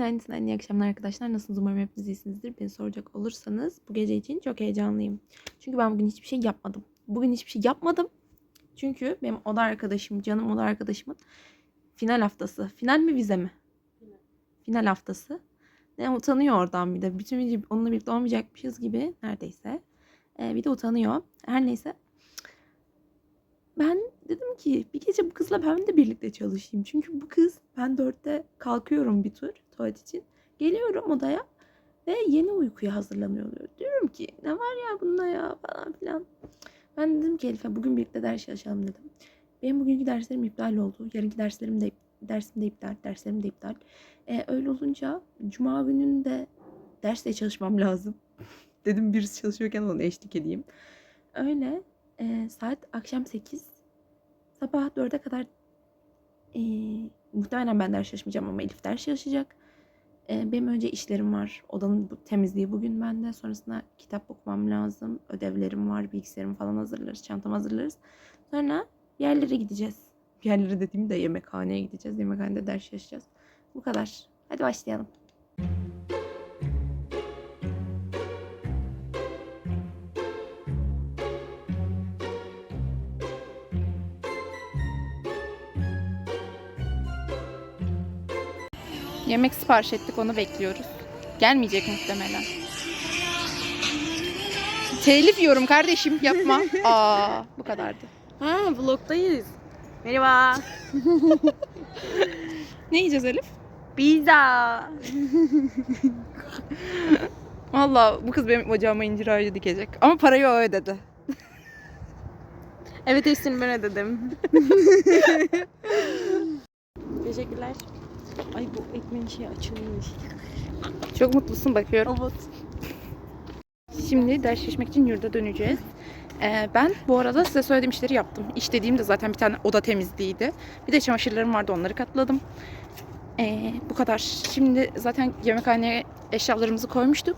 Günaydın, iyi akşamlar arkadaşlar. Nasılsınız? Umarım hepiniz iyisinizdir. Beni soracak olursanız bu gece için çok heyecanlıyım. Çünkü ben bugün hiçbir şey yapmadım. Bugün hiçbir şey yapmadım. Çünkü benim oda arkadaşım, canım oda arkadaşımın final haftası. Final mi vize mi? Final haftası. Ne utanıyor oradan bir de. Bütün video onunla birlikte olmayacakmışız gibi neredeyse. Ee, bir de utanıyor. Her neyse. Ben dedim ki bir gece bu kızla ben de birlikte çalışayım. Çünkü bu kız ben dörtte kalkıyorum bir tur tuvalet için. Geliyorum odaya ve yeni uykuya hazırlanıyor. Diyorum ki ne var ya bunda ya falan filan. Ben dedim ki Elif'e bugün birlikte ders çalışalım dedim. Benim bugünkü derslerim iptal oldu. Yarınki derslerim de dersim de iptal, derslerim de iptal. Ee, öyle olunca cuma gününde derste çalışmam lazım. dedim birisi çalışıyorken ona eşlik edeyim. Öyle e, saat akşam 8 sabah 4'e kadar e, muhtemelen ben ders çalışmayacağım ama Elif ders çalışacak. E, benim önce işlerim var. Odanın bu, temizliği bugün bende. Sonrasında kitap okumam lazım. Ödevlerim var. Bilgisayarımı falan hazırlarız. Çantamı hazırlarız. Sonra yerlere gideceğiz. Bir yerlere dediğimde yemekhaneye gideceğiz. Yemekhanede ders çalışacağız. Bu kadar. Hadi başlayalım. Yemek sipariş ettik onu bekliyoruz. Gelmeyecek muhtemelen. Telif yiyorum kardeşim yapma. Aa bu kadardı. Ha vlogdayız. Merhaba. Ne yiyeceğiz Elif? Pizza. Valla bu kız benim bacağıma incir ağacı dikecek. Ama parayı o ödedi. Evet hepsini ben ödedim. Teşekkürler. Ay bu ekmeğin şey açılmış. Çok mutlusun bakıyorum. Evet. Şimdi ders çalışmak için yurda döneceğiz. Ee, ben bu arada size söylediğim işleri yaptım. İş dediğimde zaten bir tane oda temizliğiydi. Bir de çamaşırlarım vardı onları katladım. Ee, bu kadar. Şimdi zaten yemekhaneye eşyalarımızı koymuştuk.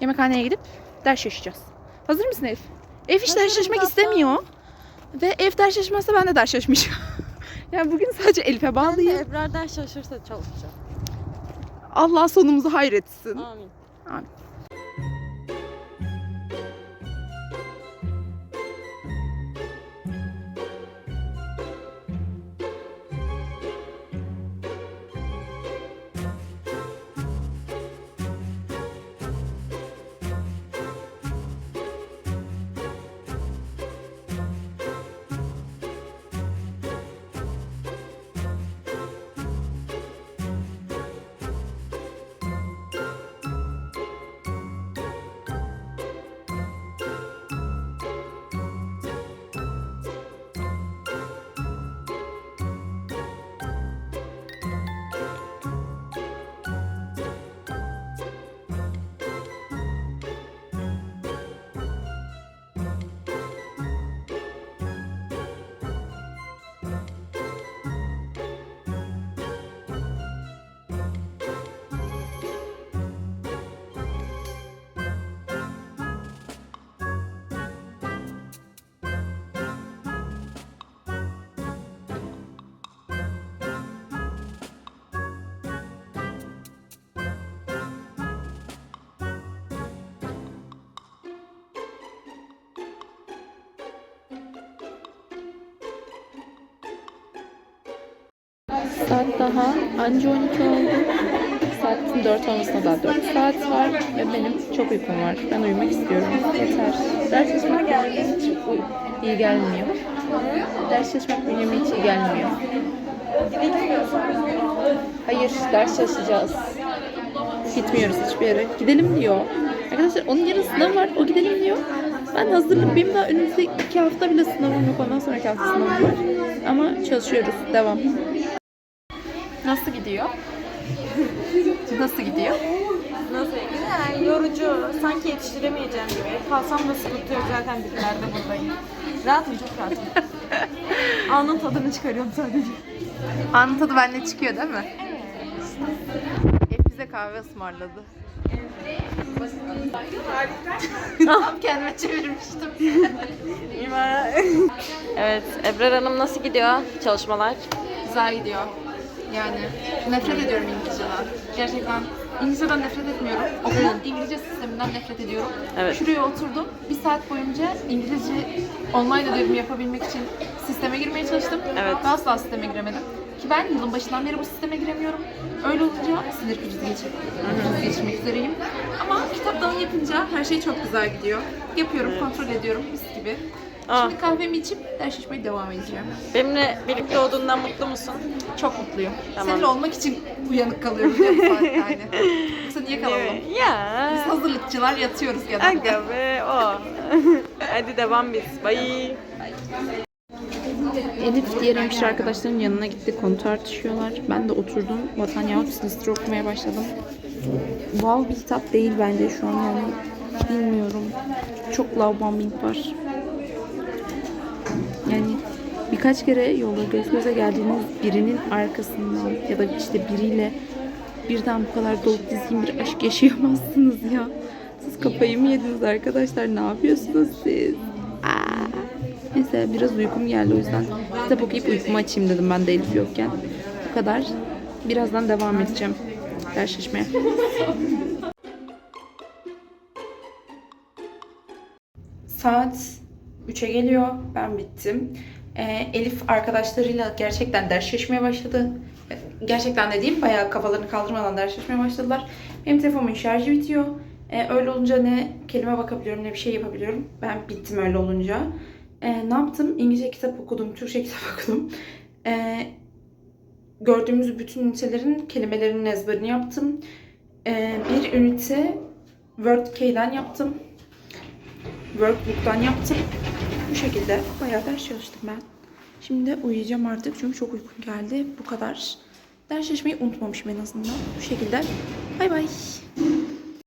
Yemekhaneye gidip ders çalışacağız. Hazır mısın Elif? Elif hiç ders çalışmak istemiyor. Ve Elif ders çalışmazsa ben de ders çalışmayacağım. Yani bugün sadece Elif'e Ben de bağlıyım. Ebrar'dan şaşırsa çalışacağım. Allah sonumuzu hayretsin. Amin. Saat daha anca 12 oldu. Saatin 4 olmasına daha 4 saat var ve benim çok uykum var. Ben uyumak istiyorum. Yeter. Ders çalışmak hiç iyi gelmiyor. Ders çalışmak bünyeme hiç iyi gelmiyor. Hayır, ders çalışacağız. Gitmiyoruz hiçbir yere. Gidelim diyor. Arkadaşlar onun yarın sınavı var. O gidelim diyor. Ben hazırlık. Benim daha önümüzdeki iki hafta bile sınavım yok. Ondan sonraki hafta sınavım var. Ama çalışıyoruz. Devam. Nasıl gidiyor? Nasıl gidiyor? Nasıl? Güzel, yorucu. Sanki yetiştiremeyeceğim gibi. Kalsam da sıkıntı yok zaten bitlerde buradayım. Rahatım, çok rahatım. Anın tadını çıkarıyorum sadece. Anın tadı bende çıkıyor değil mi? Hep bize kahve ısmarladı. Tam kendime çevirmiştim. evet, Ebrar Hanım nasıl gidiyor çalışmalar? Güzel gidiyor. Yani nefret ediyorum İngilizceden. Gerçekten İngilizceden nefret etmiyorum. Okulun İngilizce sisteminden nefret ediyorum. Evet. Şuraya oturdum. Bir saat boyunca İngilizce online ödevimi yapabilmek için sisteme girmeye çalıştım. Evet. Ve asla sisteme giremedim. Ki ben yılın başından beri bu sisteme giremiyorum. Öyle olunca sinir krizi geçirip kriz geçirmek üzereyim. Ama kitaptan yapınca her şey çok güzel gidiyor. Yapıyorum, kontrol ediyorum mis gibi. Aa. Şimdi kahvemi içip ders çalışmaya devam edeceğim. Benimle birlikte olduğundan mutlu musun? Çok mutluyum. Tamam. Seninle olmak için uyanık kalıyorum bu saatte yani. Yoksa niye kalalım? Biz Ya. hazırlıkçılar yatıyoruz genelde. Aga be o. Hadi devam biz. Bye. Elif diğer hemşire arkadaşların yanına gitti. Konu tartışıyorlar. Ben de oturdum. Vatan yahut Silistre okumaya başladım. Wow bir kitap değil bence şu an yani. Bilmiyorum. Çok love bombing var. Birkaç kere yolda göz göze geldiğiniz birinin arkasından ya da işte biriyle birden bu kadar dolup dizgin bir aşk yaşayamazsınız ya. Siz kafayı mı yediniz arkadaşlar? Ne yapıyorsunuz siz? Aa. Neyse biraz uykum geldi o yüzden kitap okuyup uykumu açayım dedim ben de Elif yokken. Bu kadar. Birazdan devam edeceğim ders. Saat 3'e geliyor. Ben bittim. Ee, Elif arkadaşlarıyla gerçekten ders çalışmaya başladı. Gerçekten dediğim bayağı kafalarını kaldırmadan ders çalışmaya başladılar. Benim telefonumun şarjı bitiyor. Ee, öyle olunca ne kelime bakabiliyorum ne bir şey yapabiliyorum. Ben bittim öyle olunca. Ee, ne yaptım? İngilizce kitap okudum, Türkçe kitap okudum. Ee, gördüğümüz bütün ünitelerin kelimelerinin ezberini yaptım. Ee, bir ünite WordK'den yaptım. Workbook'tan yaptım. Bu şekilde bayağı ders çalıştım ben. Şimdi uyuyacağım artık çünkü çok uykum geldi. Bu kadar. Ders çalışmayı unutmamışım en azından. Bu şekilde. Bay bay.